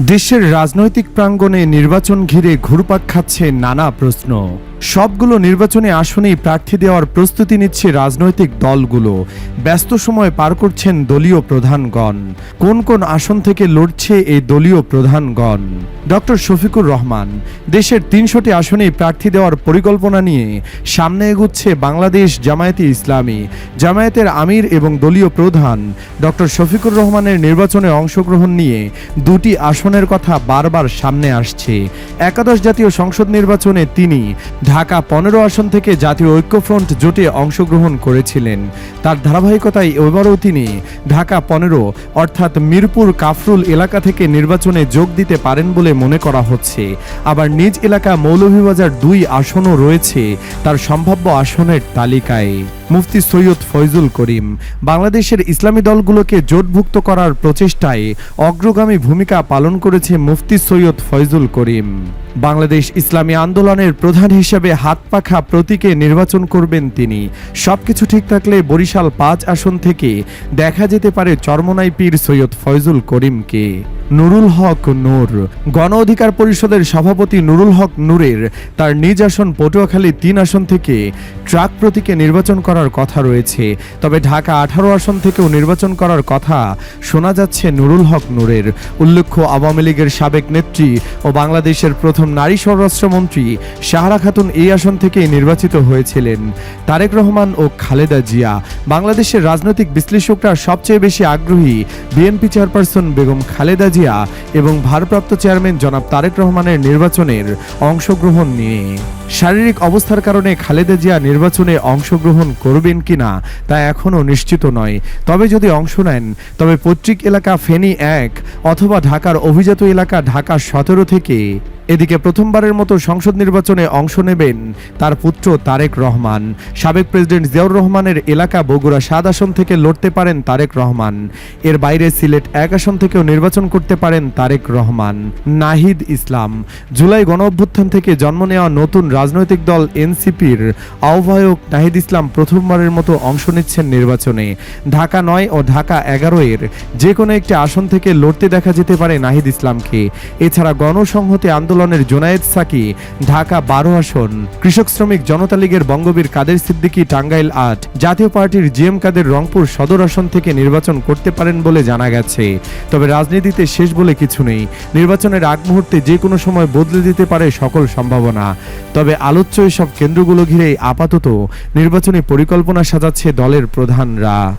দেশের রাজনৈতিক প্রাঙ্গণে নির্বাচন ঘিরে ঘুরপাক খাচ্ছে নানা প্রশ্ন। সবগুলো নির্বাচনে আসনেই প্রার্থী দেওয়ার প্রস্তুতি নিচ্ছে রাজনৈতিক দলগুলো। ব্যস্ত সময় পার করছেন দলীয় প্রধানগণ। কোন কোন আসন থেকে লড়ছে এই দলীয় প্রধানগণ? ডক্টর শফিকুর রহমান, দেশের তিনশোটি আসনেই প্রার্থী দেওয়ার পরিকল্পনা নিয়ে সামনে এগুচ্ছে বাংলাদেশ জামায়াতে ইসলামী। জামায়াতের আমির এবং দলীয় প্রধান ডক্টর শফিকুর রহমানের নির্বাচনে অংশগ্রহণ নিয়ে দুটি আসনের কথা বারবার সামনে আসছে। একাদশ জাতীয় সংসদ নির্বাচনে তিনি ঢাকা পনেরো আসন থেকে জাতীয় ঐক্যফ্রন্ট জোটে অংশগ্রহণ করেছিলেন। তার ধারাবাহিকতায় এবারও তিনি ঢাকা পনেরো, অর্থাৎ মিরপুর কাফরুল এলাকা থেকে নির্বাচনে যোগ দিতে পারেন বলে মনে করা হচ্ছে। আবার নিজ এলাকা মৌলভীবাজার দুই আসনও রয়েছে তার সম্ভাব্য আসনের তালিকায়। মুফতি সৈয়দ ফয়জুল করিম, বাংলাদেশের ইসলামী দলগুলোকে জোটভুক্ত করার প্রচেষ্টায় অগ্রগামী ভূমিকা পালন করেছে মুফতি সৈয়দ ফয়জুল করিম। বাংলাদেশ ইসলামী আন্দোলনের প্রধান হিসেবে হাত পাখা প্রতীকে নির্বাচন করবেন তিনি। সবকিছু ঠিক থাকলে বরিশাল পাঁচ আসন থেকে দেখা যেতে পারে চরমনাই পীর সৈয়দ ফয়জুল করিমকে। নুরুল হক নূর। গণ অধিকার পরিষদের সভাপতি নুরুল হক নূরের তার নিজ আসন পটুয়াখালী তিন আসন থেকে ট্রাক প্রতীকে নির্বাচন করার কথা রয়েছে। তবে ঢাকা আঠারো আসন থেকেও নির্বাচন করার কথা শোনা যাচ্ছে নুরুল হক নূরের। উল্লেখ্য, আওয়ামী লীগের সাবেক নেত্রী ও বাংলাদেশের প্রথম নারী স্বরাষ্ট্রমন্ত্রী সাহারা খাতুন এই আসন থেকেই নির্বাচিত হয়েছিলেন। তারেক রহমান ও খালেদা জিয়া। বাংলাদেশের রাজনৈতিক বিশ্লেষকরা সবচেয়ে বেশি আগ্রহী বিএনপি চেয়ারপারসন বেগম খালেদা জিয়া এবং ভারপ্রাপ্ত চেয়ারম্যান জনাব তারেক রহমানের নির্বাচনের অংশগ্রহণ নিয়ে। শারীরিক অবস্থার কারণে খালেদা জিয়া নির্বাচনে অংশগ্রহণ করবেন কিনা তা এখনও নিশ্চিত নয়। তবে যদি অংশ নেন, তবে পৈতৃক এলাকা ফেনী এক অথবা ঢাকার অভিজাত এলাকা ঢাকা সতেরো থেকে এদিকে প্রথমবারের মতো সংসদ নির্বাচনে অংশ নেবেন তার পুত্র তারেক রহমান। সাবেক প্রেসিডেন্ট জিয়াউর রহমানের এলাকা বগুড়া সাত আসন থেকে লড়তে পারেন তারেক রহমান। এর বাইরে সিলেট এক আসন থেকেও নির্বাচন করতে পারেন তারেক রহমান। নাহিদ ইসলাম, জুলাই গণ অভ্যুত্থান থেকে জন্ম নেওয়া নতুন রাজনৈতিক দল এনসিপির আহ্বায়ক নাহিদ ইসলাম প্রথমবারের মতো অংশ নিচ্ছেন নির্বাচনে। ঢাকা নয় ও ঢাকা এগারো এর যে কোনো একটি আসন থেকে লড়তে দেখা যেতে পারে নাহিদ ইসলামকে। এছাড়া গণসংহতি আন্দোলনের জোনায়েদ সাকি, ঢাকা বারো আসন। কৃষক শ্রমিক জনতা লীগের বঙ্গবীর কাদের সিদ্দিকী, টাঙ্গাইল আট। জাতীয় পার্টির জিএম কাদের রংপুর সদর আসন থেকে নির্বাচন করতে পারেন বলে জানা গেছে। তবে রাজনীতিতে শেষ বলে কিছু নেই। নির্বাচনের আগ মুহূর্তে যে কোনো সময় বদলে দিতে পারে সকল সম্ভাবনা। তবে আলোচ্য এসব কেন্দ্রগুলো ঘিরেই আপাতত নির্বাচনী পরিকল্পনা সাজাচ্ছে দলের প্রধানরা।